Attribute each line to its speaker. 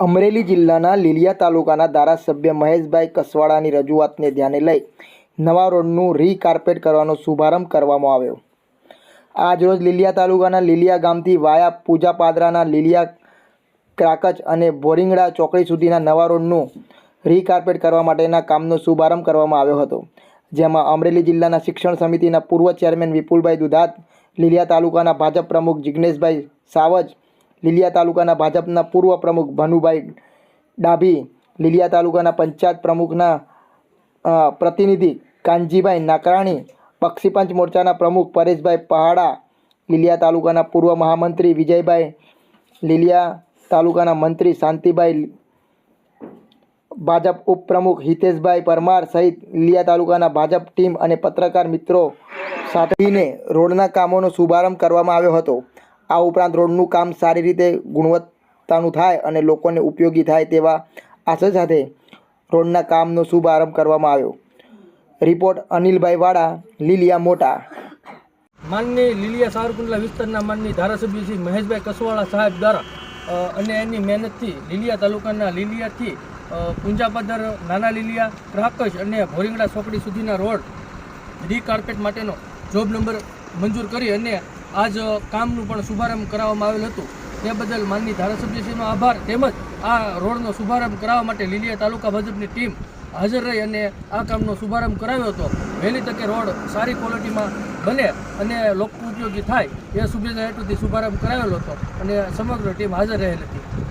Speaker 1: અમરેલી જિલ્લાના લીલિયા તાલુકાના ધારાસભ્ય મહેશભાઈ કસવાડાની રજૂઆતને ધ્યાને લઈ નવા રોડનું રીકાર્પેટ કરવાનો શુભારંભ કરવામાં આવ્યો. આજરોજ લીલિયા તાલુકાના લીલિયા ગામથી વાયા પૂજા પાદરાના લીલિયા ક્રાકચ અને બોરિંગડા ચોકડી સુધીના નવા રોડનું રીકાર્પેટ કરવા માટેના કામનો શુભારંભ કરવામાં આવ્યો હતો, જેમાં અમરેલી જિલ્લાના શિક્ષણ સમિતિના પૂર્વ ચેરમેન વિપુલભાઈ દુધાત, લીલિયા તાલુકાના ભાજપ પ્રમુખ જિજ્ઞેશભાઈ સાવજ લીલિયા તાલુકાના ભાજપના પૂર્વ પ્રમુખ ભાનુભાઈ ડાભી, લીલિયા તાલુકાના પંચાયત પ્રમુખના પ્રતિનિધિ કાનજીભાઈ નાકરાણી પક્ષીપંચ મોરચાના પ્રમુખ પરેશભાઈ પહાડા, લીલિયા તાલુકાના પૂર્વ મહામંત્રી વિજયભાઈ લીલિયા તાલુકાના મંત્રી શાંતિભાઈ ભાજપ ઉપપ્રમુખ હિતેશભાઈ પરમાર સહિત લીલિયા તાલુકાના ભાજપ ટીમ અને પત્રકાર મિત્રો સાથેને રોડના કામોનો શુભારંભ કરવામાં આવ્યો હતો. આ ઉપરાંત રોડનું કામ સારી રીતે ગુણવત્તાનું થાય અને લોકોને ઉપયોગી થાય તેવા આશય સાથે રોડના કામનો શુભારંભ કરવામાં આવ્યો. રિપોર્ટ અનિલભાઈ વાડા લીલિયા મોટા.
Speaker 2: માનની લીલિયા સાવરકુંડલા વિસ્તારના માનની ધારાસભ્ય શ્રી મહેશભાઈ કસવાળા સાહેબ દ્વારા અને એની મહેનતથી લીલિયા તાલુકાના લીલિયાથી પુંજાપદર નાના લીલિયા, રાકશ અને ભોરિંગડા ચોકડી સુધીના રોડ રી કાર્પેટ માટેનો જોબ નંબર મંજૂર કરી અને આજ કામનું પણ શુભારંભ કરાવવામાં આવેલ હતું. તે બદલ માનની ધારાસભ્યશ્રીનો આભાર તેમજ આ રોડનો શુભારંભ કરાવવા માટે લીલીયા તાલુકા ભાજપની ટીમ હાજર રહી અને આ કામનો શુભારંભ કરાવ્યો હતો. વહેલી તકે રોડ સારી ક્વોલિટીમાં બને અને લોકો ઉપયોગી થાય એ શુભેચ્છા હેતુથી શુભારંભ કરાવેલો હતો અને સમગ્ર ટીમ હાજર રહેલ હતી.